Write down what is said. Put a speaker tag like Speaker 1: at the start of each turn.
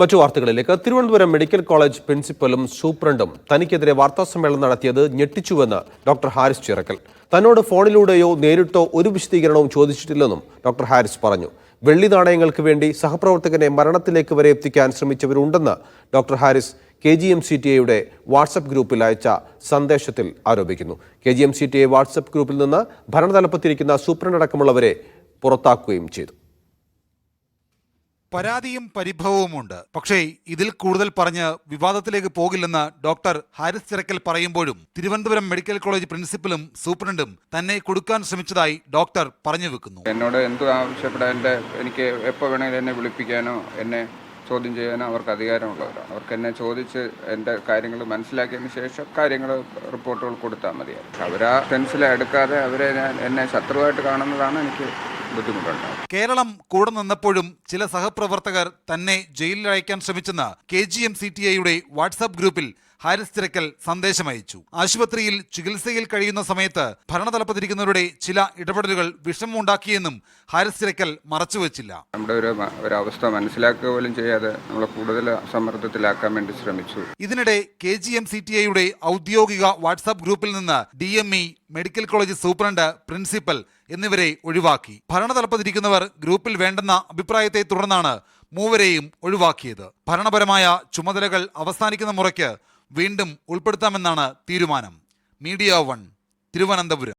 Speaker 1: മറ്റു വാർത്തകളിലേക്ക്. Thiruvananthapuram medical college പ്രിൻസിപ്പലും സൂപ്രണ്ടും തനിക്കെതിരെ വാർത്താസമ്മേളനം നടത്തിയത് ഞെട്ടിച്ചുവെന്ന് ഡോക്ടർ ഹാരിസ് ചിറക്കൽ. തന്നോട് ഫോണിലൂടെയോ നേരിട്ടോ ഒരു വിശദീകരണവും ചോദിച്ചിട്ടില്ലെന്നും ഡോക്ടർ ഹാരിസ് പറഞ്ഞു. വെള്ളി നാണയങ്ങൾക്ക് വേണ്ടി സഹപ്രവർത്തകനെ മരണത്തിലേക്ക് വരെ എത്തിക്കാൻ ശ്രമിച്ചവരുണ്ടെന്ന് doctor Haris K G M C T എയുടെ വാട്സപ്പ് ഗ്രൂപ്പിൽ അയച്ച സന്ദേശത്തിൽ ആരോപിക്കുന്നു. K G M C T A WhatsApp ഗ്രൂപ്പിൽ നിന്ന് ഭരണതലപ്പത്തിരിക്കുന്ന സൂപ്രണ്ട് അടക്കമുള്ളവരെ പുറത്താക്കുകയും ചെയ്തു.
Speaker 2: പരാതിയും പരിഭവവുമുണ്ട്. പക്ഷേ ഇതിൽ കൂടുതൽ പറഞ്ഞ് വിവാദത്തിലേക്ക് പോകില്ലെന്ന് ഡോക്ടർ ഹാരിസ് ചിറക്കൽ പറയുമ്പോഴും തിരുവനന്തപുരം മെഡിക്കൽ കോളേജ് പ്രിൻസിപ്പലും സൂപ്രണ്ടും തന്നെ കൊടുക്കാൻ ശ്രമിച്ചതായി ഡോക്ടർ പറഞ്ഞു വെക്കുന്നു.
Speaker 3: എന്നോട് എന്ത് ആവശ്യപ്പെടാൻ എനിക്ക് എപ്പോൾ വേണമെങ്കിലും എന്നെ വിളിപ്പിക്കാനോ എന്നെ ചോദ്യം ചെയ്യാനോ അവർക്ക് അധികാരമുള്ളവരാണ് അവർക്ക് എന്നെ ചോദിച്ച് എന്റെ കാര്യങ്ങൾ മനസ്സിലാക്കിയതിന് ശേഷം കാര്യങ്ങൾ റിപ്പോർട്ടുകൾ കൊടുത്താൽ മതിയായിരുന്നു. അവരാ ടെൻസിലെടുക്കാതെ അവരെ ഞാൻ എന്നെ ശത്രുവായിട്ട് കാണുന്നതാണ് എനിക്ക് ബുദ്ധിമുട്ടുണ്ടാകുന്നത്
Speaker 2: കേരളം കൂടെ നിന്നപ്പോഴും ചില സഹപ്രവർത്തകർ തന്നെ ജയിലിൽ അയക്കാൻ ശ്രമിച്ചെന്ന് K G M C T ഐയുടെ ഗ്രൂപ്പിൽ ഹാരിസ് തിരക്കൽ സന്ദേശമയച്ചു ആശുപത്രിയിൽ ചികിത്സയിൽ കഴിയുന്ന സമയത്ത് ഭരണതലപ്പത്തിരിക്കുന്നവരുടെ ചില ഇടപെടലുകൾ വിഷമമുണ്ടാക്കിയെന്നും ഹാരിസ് തിരക്കൽ മറച്ചുവെച്ചില്ല.
Speaker 3: നമ്മുടെ ഒരു അവസ്ഥ ഒരവസ്ഥ മനസ്സിലാക്കുക പോലും ചെയ്യാതെ നമ്മളെ കൂടുതൽ സമ്മർദ്ദത്തിലാക്കാൻ വേണ്ടി ശ്രമിച്ചു.
Speaker 2: ഇതിനിടെ K G M C T ഐയുടെ ഔദ്യോഗിക വാട്സാപ്പ് ഗ്രൂപ്പിൽ നിന്ന് D M E medical college superintendent principal എന്നിവരെ ഒഴിവാക്കി. ഭരണതലപ്പത്തിരിക്കുന്നവർ ഗ്രൂപ്പിൽ വേണ്ടെന്ന അഭിപ്രായത്തെ തുടർന്നാണ് മൂവരെയും ഒഴിവാക്കിയത്. ഭരണപരമായ ചുമതലകൾ അവസാനിക്കുന്ന മുറയ്ക്ക് വീണ്ടും ഉൾപ്പെടുത്താമെന്നാണ് തീരുമാനം. Media one Thiruvananthapuram.